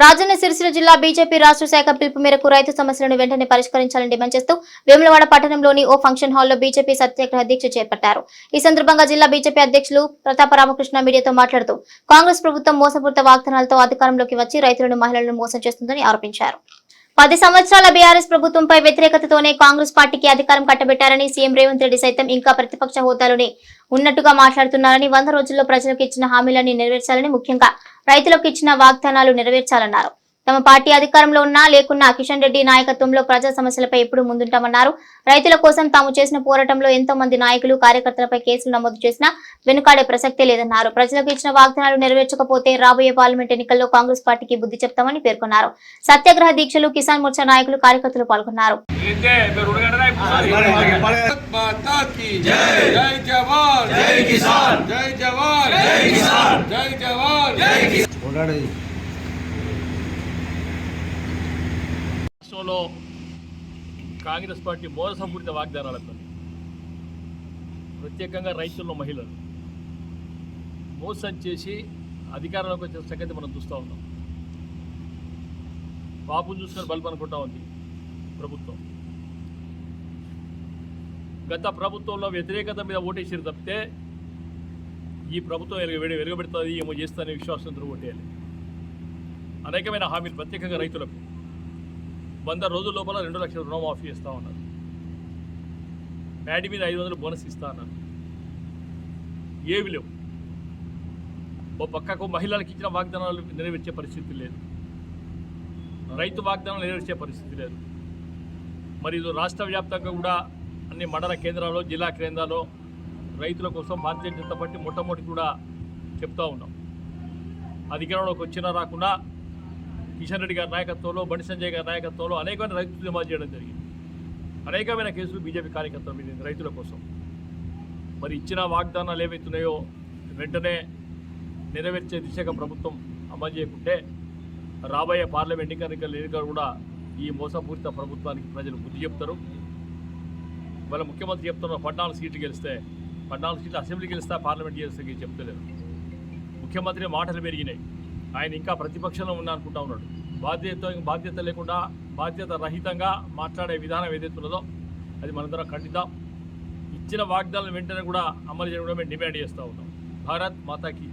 రాజన్న సిరిసిల్ల జిల్లా బీజేపీ రాష్ట్ర శాఖ పిలుపు మేరకు రైతు సమస్యలను వెంటనే పరిష్కరించాలని డిమాండ్ చేస్తూ వేములవాడ పట్టణంలోని ఓ ఫంక్షన్ హాల్లో బీజేపీ సత్యాగ్రహ దీక్ష చేపట్టారు. ఈ సందర్భంగా జిల్లా బీజేపీ అధ్యక్షులు ప్రతాప రామకృష్ణ మీడియాతో మాట్లాడుతూ కాంగ్రెస్ ప్రభుత్వం మోసపూరిత వాగ్దానాలతో అధికారంలోకి వచ్చి రైతులను మహిళలను మోసం చేస్తుందని ఆరోపించారు. పది సంవత్సరాల బీఆర్ఎస్ ప్రభుత్వంపై వ్యతిరేకతతోనే కాంగ్రెస్ పార్టీకి అధికారం కట్టబెట్టారని సీఎం రేవంత్ రెడ్డి సైతం ఇంకా ప్రతిపక్ష హోదాలోనే ఉన్నట్టుగా మాట్లాడుతున్నారని వంద రోజుల్లో ప్రజలకు ఇచ్చిన హామీలన్నీ నెరవేర్చాలని ముఖ్యంగా రైతులకు ఇచ్చిన వాగ్దానాలు నెరవేర్చాలన్నారు. తమ పార్టీ అధికారంలో ఉన్నా లేకున్నా కిషన్ రెడ్డి నాయకత్వంలో ప్రజా సమస్యలపై ఎప్పుడు ముందుంటామన్నారు. రైతుల కోసం తాము చేసిన పోరాటంలో ఎంతో మంది నాయకులు కార్యకర్తలపై కేసులు నమోదు చేసినా వెనుకాడే ప్రసక్తే లేదన్నారు. ప్రజలకు ఇచ్చిన వాగ్దానాలు నెరవేర్చకపోతే రాబోయే పార్లమెంట్ ఎన్నికల్లో కాంగ్రెస్ పార్టీకి బుద్ధి చెప్తామని పేర్కొన్నారు. సత్యాగ్రహ దీక్షలు కిసాన్ మోర్చా నాయకులు కార్యకర్తలు పాల్గొన్నారు. రాష్ట్రంలో కాంగ్రెస్ పార్టీ మోసపూరిత వాగ్దానాలతో ప్రత్యేకంగా రైతుల్లో మహిళలు మోసం చేసి అధికారంలోకి వచ్చిన సంగతి మనం చూస్తూ ఉన్నాం. పాపం చూసుకొని బల్బు అనుకుంటా ఉంది ప్రభుత్వం. గత ప్రభుత్వంలో వ్యతిరేకత మీద ఓటేసారు తప్పితే ఈ ప్రభుత్వం వెలుగు వెలుగబెడుతుంది ఏమో చేస్తుందనే విశ్వాసంతో ఓటేయాలి. అనేకమైన హామీలు ప్రత్యేకంగా రైతులకు. వంద రోజుల లోపల రెండు లక్షల రుణం మాఫీ ఇస్తా ఉన్నారు. ప్యాడీ మీద ఐదు వందలు బోనస్ ఇస్తా అన్నారు. ఏవి లేవు. ఓ పక్కకు మహిళలకు ఇచ్చిన వాగ్దానాలు నెరవేర్చే పరిస్థితి లేదు. రైతు వాగ్దానాలు నెరవేర్చే పరిస్థితి లేదు. మరి ఇది రాష్ట్ర వ్యాప్తంగా కూడా అన్ని మండల కేంద్రాల్లో జిల్లా కేంద్రాల్లో రైతుల కోసం భారతీయ జనతా పార్టీ మొట్టమొదటి కూడా చెప్తా ఉన్నాం. అధికారంలోకి వచ్చినా రాకుండా కిషన్ రెడ్డి గారి నాయకత్వంలో బండి సంజయ్ గారి నాయకత్వంలో అనేకమైన రైతులు ఉద్యమాలు చేయడం జరిగింది. అనేకమైన కేసులు బీజేపీ కార్యకర్తల మీద రైతుల కోసం. మరి ఇచ్చిన వాగ్దానాలు ఏవైతున్నాయో వెంటనే నెరవేర్చే దిశగా ప్రభుత్వం అమలు చేయకుంటే రాబోయే పార్లమెంట్ ఎన్నికల ఎన్నికలు కూడా ఈ మోసపూరిత ప్రభుత్వానికి ప్రజలు బుద్ధి చెప్తారు. వాళ్ళ ముఖ్యమంత్రి చెప్తున్నారు పద్నాలుగు సీట్లు గెలిస్తే పద్నాలుగు సీట్లు అసెంబ్లీ గెలిస్తే పార్లమెంట్ గెలిస్తే చెప్తలేరు ముఖ్యమంత్రి మాటలు పెరిగినాయి. ఆయన ఇంకా ప్రతిపక్షంలో ఉన్నా అనుకుంటా ఉన్నాడు. బాధ్యత బాధ్యత లేకుండా బాధ్యత రహితంగా మాట్లాడే విధానం ఏదైతే ఉన్నదో అది మనందరం ఖండిద్దాం. ఇచ్చిన వాగ్దానం వెంటనే కూడా అమలు చేయడం మేము డిమాండ్ చేస్తూ ఉన్నాం. భారత్ మాతాకి